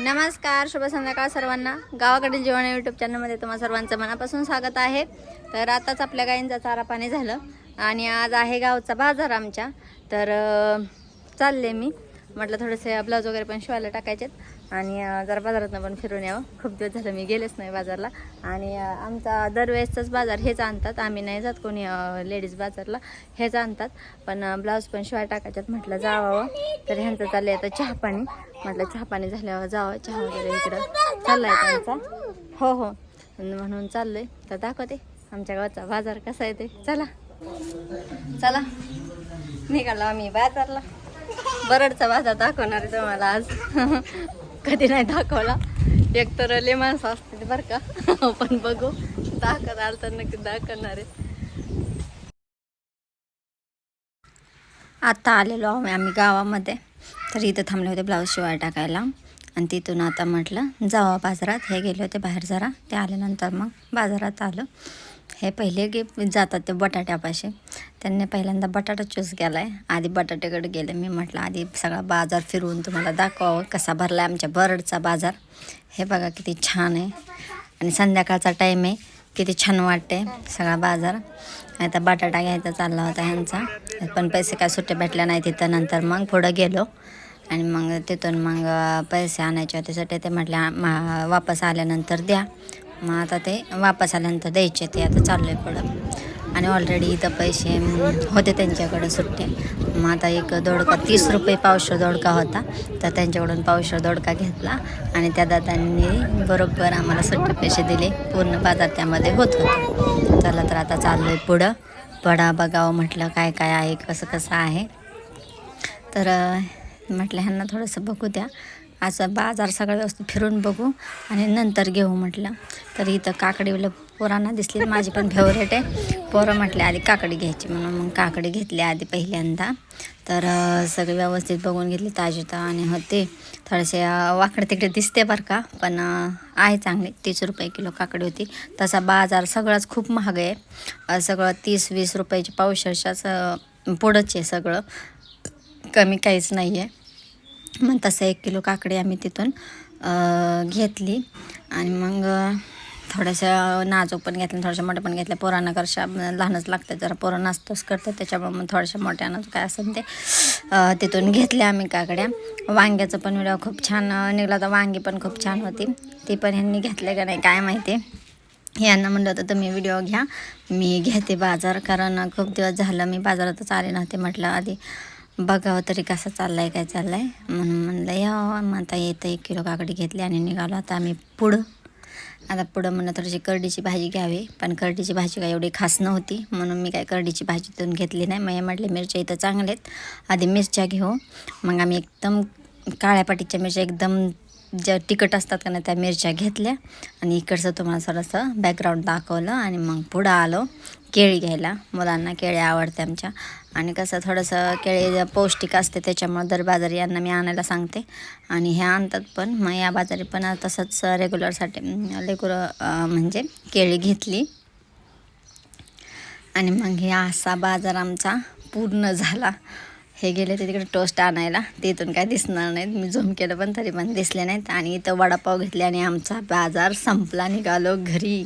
नमस्कार शुभ संध्याकाळ सर्वांना. गावाकडील जेवण यूट्यूब चॅनलमध्ये तुम्हा सर्वांचं मनापासून स्वागत आहे. तर आताच आपल्या गायींचा चारा पाणी झालं आणि आज आहे गावचा बाजार आमच्या. तर चालले मी. म्हटलं थोडेसे ब्लाऊज वगैरे पण शिवायला टाकायचेत. आणि जरा बाजारातनं पण फिरून यावं. खूप दिवस झालं मी गेलेच नाही बाजारला. आणि आमचा दरवेळेसचाच बाजार हेच आणतात. आम्ही नाही जात कोणी लेडीज बाजारला. हेच आणतात. पण ब्लाऊज पण शिवाय टाकायच्यात म्हटलं जावावं. तर ह्यांचं चाललं आता चहा पाणी. म्हटलं चहा पाणी झाल्यावर जावं. चहा वगैरे इकडं चाललाय त्यांचा. हो हो. म्हणून चाललोय. तर दाखवते. आमच्या गावचा बाजार कसा आहे ते. चला. चला. निघालो आम्ही बाजारला. बरडचा बाजार दाखवणार आहे तुम्हाला आज. कधी नाही दाखवला. एक तर लय माणसं असते बरं का. पण बघू. दाखवत आलं तर नक्की दाखवणार आहे. आता आलेलो आहोत आम्ही गावामध्ये. तर इथं थांबले होते ब्लाऊज शिवाय टाकायला. आणि तिथून आता म्हटलं जावा बाजारात. हे गेले होते बाहेर जरा. ते आल्यानंतर मग बाजारात आलं. हे पहिले गे जातात ते बटाट्यापाशी. त्यांनी पहिल्यांदा बटाटा चूज केला आहे आधी बटाट्याकडे गेले. मी म्हटलं आधी सगळा बाजार फिरवून तुम्हाला दाखवावं कसा भरला आहे आमच्या बरडचा बाजार. हे बघा किती छान आहे. आणि संध्याकाळचा टाईम आहे. किती छान वाटते सगळा बाजार. आता बटाटा घ्यायचा चालला होता ह्यांचा. पण पैसे काय सुट्टे भेटले नाही तिथं. नंतर मग पुढं गेलो. आणि मग तिथून मग पैसे आणायचे होते. सुट्टे ते म्हटले मा- वापस आल्यानंतर द्या. मग आता ते वापस आल्यानंतर द्यायचे ते आता चाललं आहे पुढं आणि ऑलरेडी इथं पैसे होते त्यांच्याकडे सुट्टे. मग आता एक दोडका तीस रुपये पावशे दोडका होता. तर त्यांच्याकडून पावशे दोडका घेतला. आणि त्या दादांनी बरोबर आम्हाला सुट्टे पैसे दिले. पूर्ण बाजार त्यामध्ये होत होते. चला तर आता चाललो आहे पुढं. पडा बघावं म्हटलं काय काय आहे कसं कसं आहे. तर म्हटलं ह्यांना थोडंसं बघू द्या. असं बाजार सगळं व्यवस्थित फिरून बघू आणि नंतर घेऊ म्हटलं. तर इथं काकडीला पोरांना दिसली माझी पण फेवरेट आहे. पोरं म्हटले आधी काकडी घ्यायची म्हणून. मग काकडी घेतली आधी पहिल्यांदा. तर सगळी सगळे व्यवस्थित बघून घेतली ताजीता आणि होते. थोडेसे वाकडे तिकडे दिसते बरं का पण आहे चांगली. तीस रुपये किलो काकडी होती. तसा बाजार सगळाच खूप महाग आहे. सगळं तीस वीस रुपयाची पावशरशाच पुढंच आहे सगळं. कमी काहीच नाही आहे मग तसं एक किलो काकडी आम्ही तिथून घेतली. आणि मग थोडंसं थोड्याशा नाजूक पण घेतल्या थोड्याशा मोठ्या पण घेतल्या. पोरांना करशा लहानच लागतं जरा पोरं नाचतोच करतात. त्याच्यामुळे मग थोड्याशा मोठ्यानं काय असेल ते तिथून घेतल्या आम्ही काकड्या. वांग्याचं पण व्हिडिओ खूप छान निघला निघाला होता. वांगी पण खूप छान होती. ती पण ह्यांनी घेतले का नाही काय माहिती. यांना म्हणलं होतं तुम्ही व्हिडिओ घ्या. मी घेते बाजार कारण खूप दिवस झालं मी बाजारातच आले नव्हते म्हटलं आधी. बघावं तरी कसं चाललं आहे काय चाललं आहे म्हणून म्हणलं या मग आता येतं एक किलो काकडी घेतली आणि निघालो. आता आम्ही पुढं आता पुढं म्हणलं थोडीशी करडीची भाजी घ्यावी. पण करडीची भाजी काय एवढी खास नव्हती. म्हणून मी काय करडीची भाजी तिथून घेतली नाही. मग म्हटले मिरच्या इथं चांगल्या आहेत. आधी मिरच्या घेऊ. मग आम्ही एकदम काळ्या पाटीच्या मिरच्या एकदम ज्या तिखट असतात का नाही त्या मिरच्या घेतल्या आणि इकडचं तुम्हाला थोडंसं बॅकग्राऊंड दाखवलं आणि मग पुढं आलो केळी घ्यायला. मुलांना केळी आवडते आमच्या. आणि कसं थोडंसं केळी पौष्टिक असते त्याच्यामुळं दर बाजारी यांना मी आणायला सांगते. आणि हे आणतात पण मग या बाजारी पण तसंच रेग्युलरसाठी रेग्युलर म्हणजे केळी घेतली. आणि मग हे असा बाजार आमचा पूर्ण झाला. हे गेले ते तिकडे टोस्ट आणायला. तिथून काय दिसणार नाहीत. मी झूम केलं पण तरी पण दिसले नाहीत. आणि इथं वडापाव घेतले आणि आमचा बाजार संपला. निघालो घरी.